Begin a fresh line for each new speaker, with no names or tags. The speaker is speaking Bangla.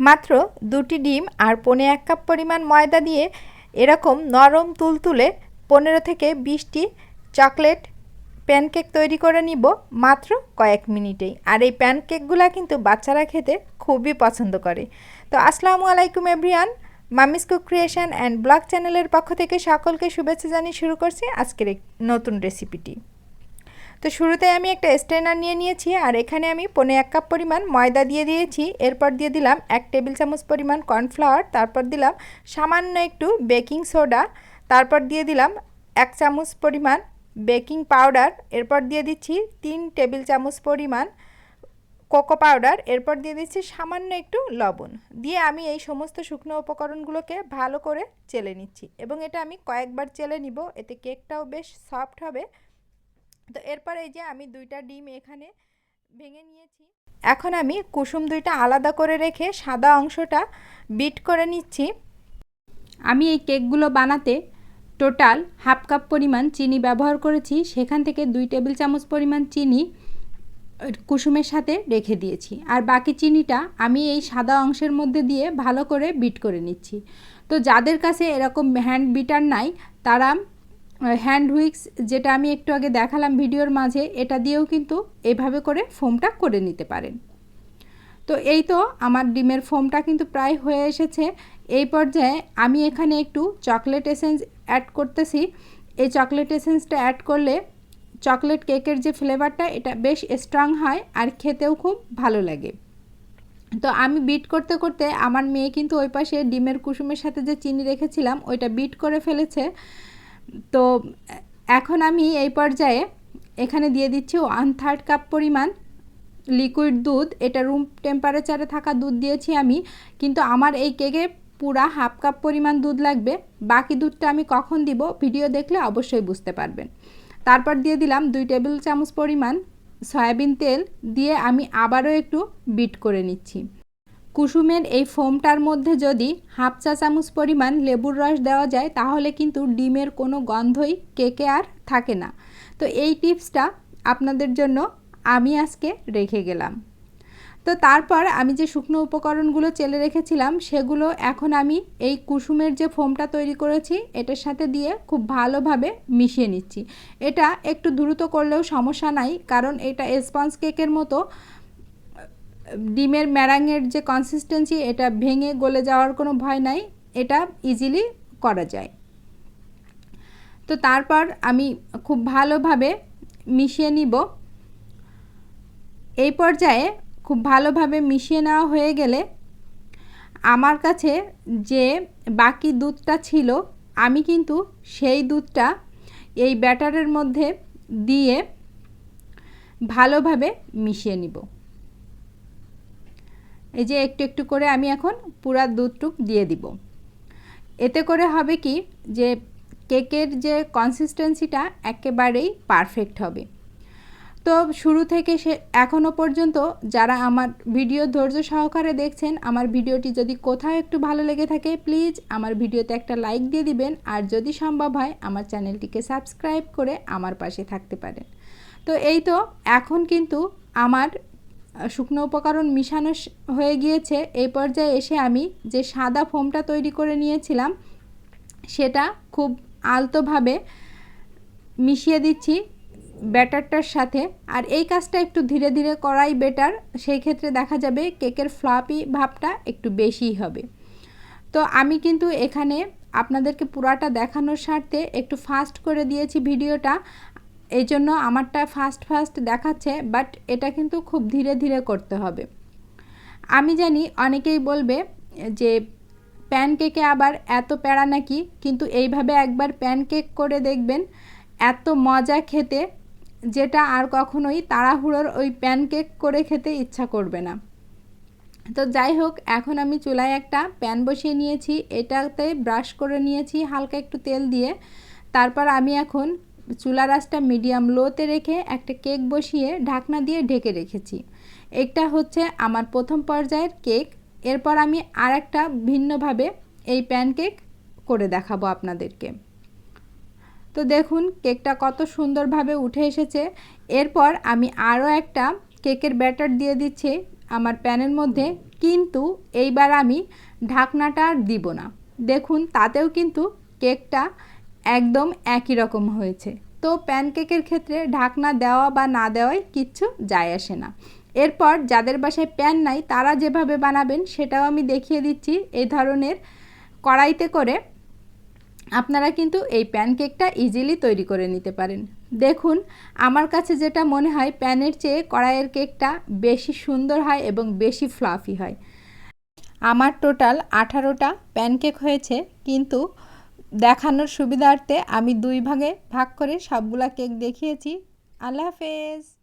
মাত্র দুটি ডিম আর পনে এক কাপ পরিমাণ ময়দা দিয়ে এরকম নরম তুলতুলে পনেরো থেকে বিশটি চকলেট প্যানকেক তৈরি করে নিব মাত্র কয়েক মিনিটেই। আর এই প্যানকেকগুলো কিন্তু বাচ্চারা খেতে খুবই পছন্দ করে। তো আসসালামু আলাইকুম everyone mommy's cook creation and blog চ্যানেলের পক্ষ থেকে সকলকে শুভেচ্ছা জানিয়ে শুরু করছি আজকের নতুন রেসিপিটি। তো শুরুতে আমি একটা স্ট্রেনার নিয়ে নিয়েছি আর এখানে আমি পনে এক কাপ পরিমাণ ময়দা দিয়ে দিয়েছি। এরপর দিয়ে দিলাম এক টেবিল চামচ পরিমাণ কর্নফ্লাওয়ার, তারপর দিলাম সামান্য একটু বেকিং সোডা, তারপর দিয়ে দিলাম এক চামচ পরিমাণ বেকিং পাউডার, এরপর দিয়ে দিচ্ছি তিন টেবিল চামচ পরিমাণ কোকো পাউডার, এরপর দিয়ে দিচ্ছি সামান্য একটু লবণ। দিয়ে আমি এই সমস্ত শুকনো উপকরণগুলোকে ভালো করে চেলে নিচ্ছি এবং এটা আমি কয়েকবার চেলে নিব, এতে কেকটাও বেশ সফট হবে। তো এরপর এই যে আমি দুইটা ডিম এখানে ভেঙে নিয়েছি। এখন আমি কুসুম দুইটা আলাদা করে রেখে সাদা অংশটা বিট করে নিচ্ছি।
আমি এই কেকগুলো বানাতে টোটাল হাফ কাপ পরিমাণ চিনি ব্যবহার করেছি। সেখান থেকে দুই টেবিল চামচ পরিমাণ চিনি কুসুমের সাথে রেখে দিয়েছি। আর বাকি চিনিটা আমি এই সাদা অংশের মধ্যে দিয়ে ভালো করে বিট করে নিচ্ছি। তো যাদের কাছে এরকম হ্যান্ড বিটার নাই, তারা হ্যান্ড হুইক্স যেটা আমি একটু আগে দেখালাম ভিডিওর মাঝে, এটা দিয়েও কিন্তু এভাবে করে ফোমটা করে নিতে পারেন। তো এই তো আমার ডিমের ফোমটা কিন্তু প্রায় হয়ে এসেছে। এই পর্যায়ে আমি এখানে একটু চকলেট এসেন্স অ্যাড করতেছি। এই চকলেট এসেন্সটা অ্যাড করলে চকলেট কেকের যে ফ্লেভারটা এটা বেশ স্ট্রং হয় আর খেতেও খুব ভালো লাগে। তো আমি বিট করতে করতে আমার মেয়ে কিন্তু ওই পাশে ডিমের কুসুমের সাথে যে চিনি রেখেছিলাম, ওইটা বিট করে ফেলেছে। তো, এখন আমি এই পর্যায়ে এখানে দিয়ে দিচ্ছি ওয়ান থার্ড কাপ পরিমাণ লিকুইড দুধ। এটা রুম টেম্পারেচারে থাকা দুধ দিয়েছি আমি, কিন্তু আমার এই কেকে পুরা হাফ কাপ পরিমাণ দুধ লাগবে। বাকি দুধটা আমি কখন দিব ভিডিও দেখলে অবশ্যই বুঝতে পারবেন। তারপর দিয়ে দিলাম দুই টেবিল চামচ পরিমাণ সয়াবিন তেল। দিয়ে আমি আবারও একটু বিট করে নিচ্ছি। কুসুমের এই ফোমটার মধ্যে যদি হাফ চা চামচ পরিমাণ লেবুর রস দেওয়া যায়, তাহলে কিন্তু ডিমের কোনো গন্ধই কেকে আর থাকে না। তো এই টিপসটা আপনাদের জন্য আমি আজকে রেখে গেলাম। তো তারপর আমি যে শুকনো উপকরণগুলো চেলে রেখেছিলাম, সেগুলো এখন আমি এই কুসুমের যে ফোমটা তৈরি করেছি, এটার সাথে দিয়ে খুব ভালোভাবে মিশিয়ে নিচ্ছি। এটা একটু দ্রুত করলেও সমস্যা নাই, কারণ এটা স্পঞ্জ কেকের মতো ডিমের ম্যারাঙের যে কনসিস্টেন্সি এটা ভেঙে গলে যাওয়ার কোনো ভয় নাই, এটা ইজিলি করা যায়। তো তারপর আমি খুব ভালোভাবে মিশিয়ে নিব। এই পর্যায়ে খুব ভালোভাবে মিশিয়ে নেওয়া হয়ে গেলে আমার কাছে যে বাকি দুধটা ছিল, আমি কিন্তু সেই দুধটা এই ব্যাটারের মধ্যে দিয়ে ভালোভাবে মিশিয়ে নিব। এই যে একটু একটু করে আমি এখন পুরা দুধটুক দিয়ে দিব। এতে করে হবে কি যে কেকের যে কনসিস্টেন্সিটা একেবারেই পারফেক্ট হবে। তো শুরু থেকে সে এখনও পর্যন্ত যারা আমার ভিডিও ধৈর্য সহকারে দেখছেন, আমার ভিডিওটি যদি কোথাও একটু ভালো লেগে থাকে প্লিজ আমার ভিডিওতে একটা লাইক দিয়ে দিবেন। আর যদি সম্ভব হয়, আমার চ্যানেলটিকে সাবস্ক্রাইব করে আমার পাশে থাকতে পারেন। তো এই তো, এখন কিন্তু আমার শুকনো উপকরণ মিশানো হয়ে গিয়েছে। এই পর্যায়ে এসে আমি যে সাদা ফোমটা তৈরি করে নিয়েছিলাম, সেটা খুব আলতোভাবে মিশিয়ে দিচ্ছি ব্যাটারটার সাথে। আর এই কাজটা একটু ধীরে ধীরে করাই বেটার। সেই ক্ষেত্রে দেখা যাবে কেকের ফ্লাপি ভাবটা একটু বেশিই হবে। তো আমি কিন্তু এখানে আপনাদেরকে পুরাটা দেখানোর স্বার্থে একটু ফাস্ট করে দিয়েছি ভিডিওটা। এই জন্য আমারটা ফাস্ট ফাস্ট দেখাচ্ছে বাট এটা কিন্তু খুব ধীরে ধীরে করতে হবে। আমি জানি অনেকেই বলবে যে প্যানকেকে আবার এত প্যারা নাকি, কিন্তু এইভাবে একবার প্যানকেক করে দেখবেন, এত মজা খেতে, যেটা আর কখনোই তাড়াহুড়োর ওই প্যানকেক করে খেতে ইচ্ছা করবে না। তো যাই হোক, এখন আমি চুলায় একটা প্যান বসিয়ে নিয়েছি, এটাতে ব্রাশ করে নিয়েছি হালকা একটু তেল দিয়ে। তারপর আমি এখন চুলা রাসটা মিডিয়াম লোতে রেখে একটা কেক বসিয়ে ঢাকনা দিয়ে ঢেকে রেখেছি। একটা হচ্ছে আমার প্রথম পর্যায়ের কেক এরপর আমি আর একটা ভিন্নভাবে এই প্যানকেক করে দেখাবো আপনাদেরকে। তো দেখুন কেকটা কত সুন্দরভাবে উঠে এসেছে। এরপর আমি আরও একটা কেকের ব্যাটার দিয়ে দিচ্ছি আমার প্যানের মধ্যে। কিন্তু এইবার আমি ঢাকনাটা আর দিব না। দেখুন, তাতেও কিন্তু কেকটা একদম একই রকম হয়েছে। তো প্যানকেকের ক্ষেত্রে ঢাকনা দেওয়া বা না দেওয়াই কিচ্ছু যায় আসে না। এরপর যাদের বাসায় প্যান নাই, তারা যেভাবে বানাবেন সেটাও আমি দেখিয়ে দিচ্ছি। এই ধরনের কড়াইতে করে আপনারা কিন্তু এই প্যানকেকটা ইজিলি তৈরি করে নিতে পারেন। দেখুন, আমার কাছে যেটা মনে হয়, প্যানের চেয়ে কড়াইয়ের কেকটা বেশি সুন্দর হয় এবং বেশি ফ্লাফি হয়। আমার টোটাল আঠারোটা প্যানকেক হয়েছে, কিন্তু দেখানোর সুবিধার্থে আমি দুই ভাগে ভাগ করে সবগুলা কেক দেখিয়েছি। আল্লাহ হাফেজ।